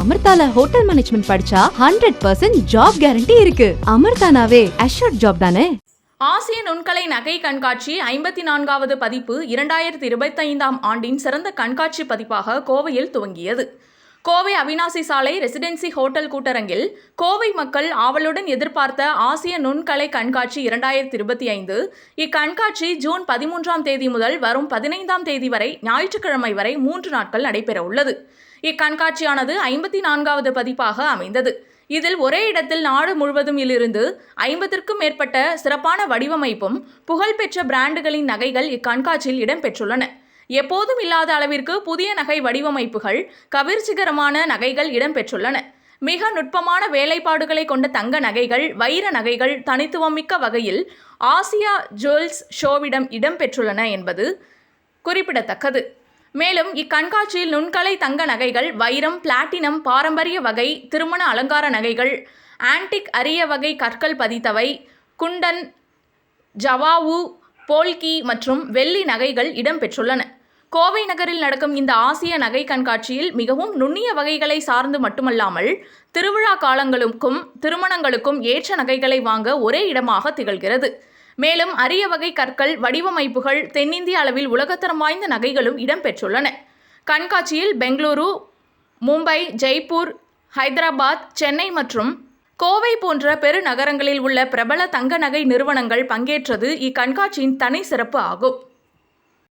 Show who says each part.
Speaker 1: அமிர்தால hotel management படிச்சா hundred percent job guarantee இருக்கு. அமிர்தானாவே அஷ்யூர்ட் ஜாப் தானே?
Speaker 2: ஆசிய நுண்கலை நகை கண்காட்சி ஐம்பத்தி நான்காவது பதிப்பு இரண்டாயிரத்தி இருபத்தைந்தாம் ஆண்டின் சிறந்த கண்காட்சி பதிப்பாக கோவையில் துவங்கியது. கோவை அவினாசி சாலை ரெசிடென்சி ஹோட்டல் கூட்டரங்கில் கோவை மக்கள் ஆவலுடன் எதிர்பார்த்த ஆசிய நுண்கலை கண்காட்சி இரண்டாயிரத்தி இருபத்தி ஐந்து. இக்கண்காட்சி ஜூன் பதிமூன்றாம் தேதி முதல் வரும் பதினைந்தாம் தேதி வரை ஞாயிற்றுக்கிழமை வரை மூன்று நாட்கள் நடைபெற உள்ளது. இக்கண்காட்சியானது ஐம்பத்தி நான்காவது பதிப்பாக அமைந்தது. இதில் ஒரே இடத்தில் நாடு முழுவதும் இருந்து ஐம்பதிற்கும் மேற்பட்ட சிறப்பான வடிவமைப்பும் புகழ்பெற்ற பிராண்டுகளின் நகைகள் இக்கண்காட்சியில் இடம்பெற்றுள்ளன. எப்போதும் இல்லாத அளவிற்கு புதிய நகை வடிவமைப்புகள் கவிர்ச்சிகரமான நகைகள் இடம்பெற்றுள்ளன. மிக நுட்பமான வேலைப்பாடுகளை கொண்ட தங்க நகைகள் வைர நகைகள் தனித்துவமிக்க வகையில் ஆசியா ஜுவல்ஸ் ஷோவிடம் இடம்பெற்றுள்ளன என்பது குறிப்பிடத்தக்கது. மேலும் இக்கண்காட்சியில் நுண்கலை தங்க நகைகள் வைரம் பிளாட்டினம் பாரம்பரிய வகை திருமண அலங்கார நகைகள் ஆன்டிக் அரிய வகை கற்கள் பதித்தவை குண்டன் ஜவாவு போல்கி மற்றும் வெள்ளி நகைகள் இடம்பெற்றுள்ளன. கோவை நகரில் நடக்கும் இந்த ஆசிய நகை கண்காட்சியில் மிகவும் நுண்ணிய வகைகளை சார்ந்து மட்டுமல்லாமல் திருவிழா காலங்களுக்கும் திருமணங்களுக்கும் ஏற்ற நகைகளை வாங்க ஒரே இடமாக திகழ்கிறது. மேலும் அரிய வகை கற்கள் வடிவமைப்புகள் தென்னிந்திய அளவில் உலகத்தரம் வாய்ந்த நகைகளும் இடம்பெற்றுள்ளன. கண்காட்சியில் பெங்களூரு மும்பை ஜெய்ப்பூர் ஹைதராபாத் சென்னை மற்றும் கோவை போன்ற பெருநகரங்களில் உள்ள பிரபல தங்க நகை நிறுவனங்கள் பங்கேற்றது இக்கண்காட்சியின் தனி சிறப்பு ஆகும்.